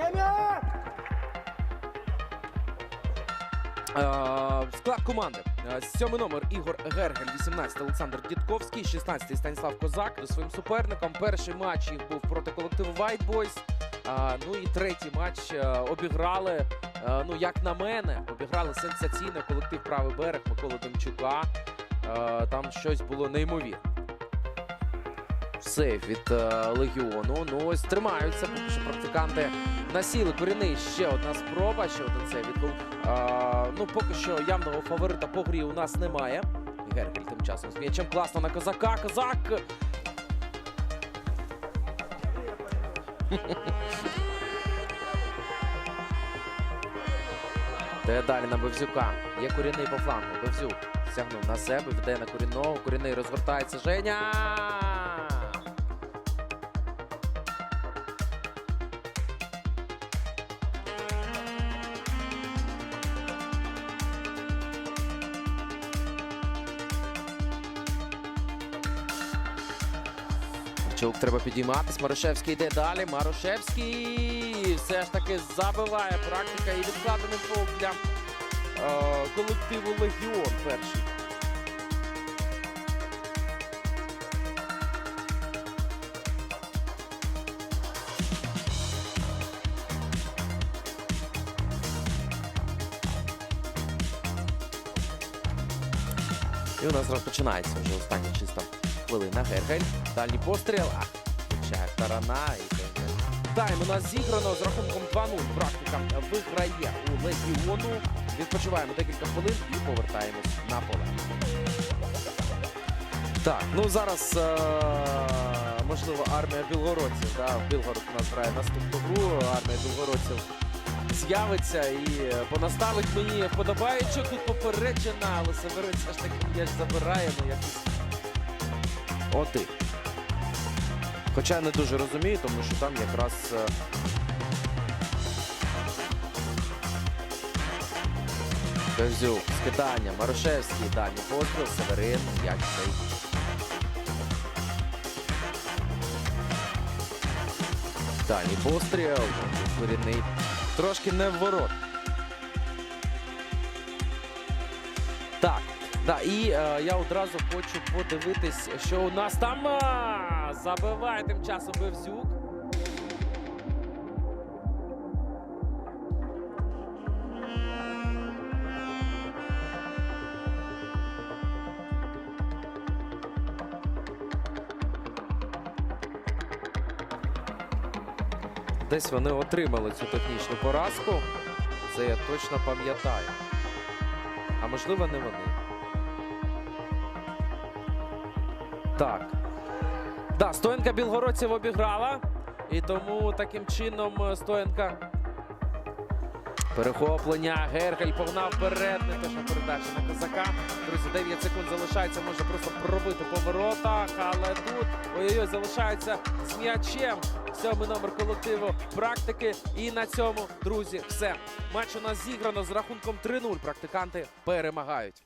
Время! Е, склад команди. Е, сьомий номер Ігор Гергель, 18 Олександр Дідковський, 16 Станіслав Козак до своїм суперником. Перший матч їх був проти колективу White Boys. Е, ну і третій матч обіграли. Ну, як на мене, обіграли сенсаційно колектив правий берег Микола Демчука. Там щось було неймовірне. Все від легіону. Ну ось тримаються що практиканти насіли. Корінний ще одна спроба. Ще один сейф від гол. Е, Ну поки що явного фаворита по грі у нас немає. Гергель тим часом з м'ячем класно на козака. Козак. Де далі на Бевзюка. Є корінний по флангу. Бевзюк стягнув на себе, віддає на корінного. Корінний розвертається. Женя. Чук треба підійматись. Марушевський йде далі. Марушевський все ж таки забиває практика і відкладений фол для е, колективу Легіон перший. І у нас розпочинається вже остання чиста хвилина. Гергель. Дальній постріл. А, включає сторона. І Гергель. Тайм у нас зіграно з рахунком 2-0. Практика виграє у Легіону. Відпочиваємо декілька хвилин і повертаємось на поле. Так, ну зараз е- можливо армія білгородців. Да? Білгород у нас грає наступну гру. Армія білгородців з'явиться і понаставить мені вподобаючи. Тут попереджена, але Северин все ж таки м'яч забирає, ну якось один. Хоча я не дуже розумію, тому що там якраз. е, Бевзюк, скидання, Марушевський, дальній постріл, Северин, м'яч цей. Дальній постріл, корінний. Трошки не в ворот. Так, да, і е, я одразу хочу подивитись, що у нас там а, забиває тим часом Бевзюк. Десь вони отримали цю технічну поразку. Це я точно пам'ятаю. А можливо, не вони. Так. Да, Стоянка білгородців обіграла. І тому таким чином е, Стоянка. Перехоплення. Геркель погнав вперед. Не точна передача на козака. Друзі, 9 секунд залишається. Може просто пробити по воротах. Але тут ой-ой-ой, залишається з м'ячем. Сьомий номер колективу практики. І на цьому, друзі, все. Матч у нас зіграно з рахунком 3-0. Практиканти перемагають.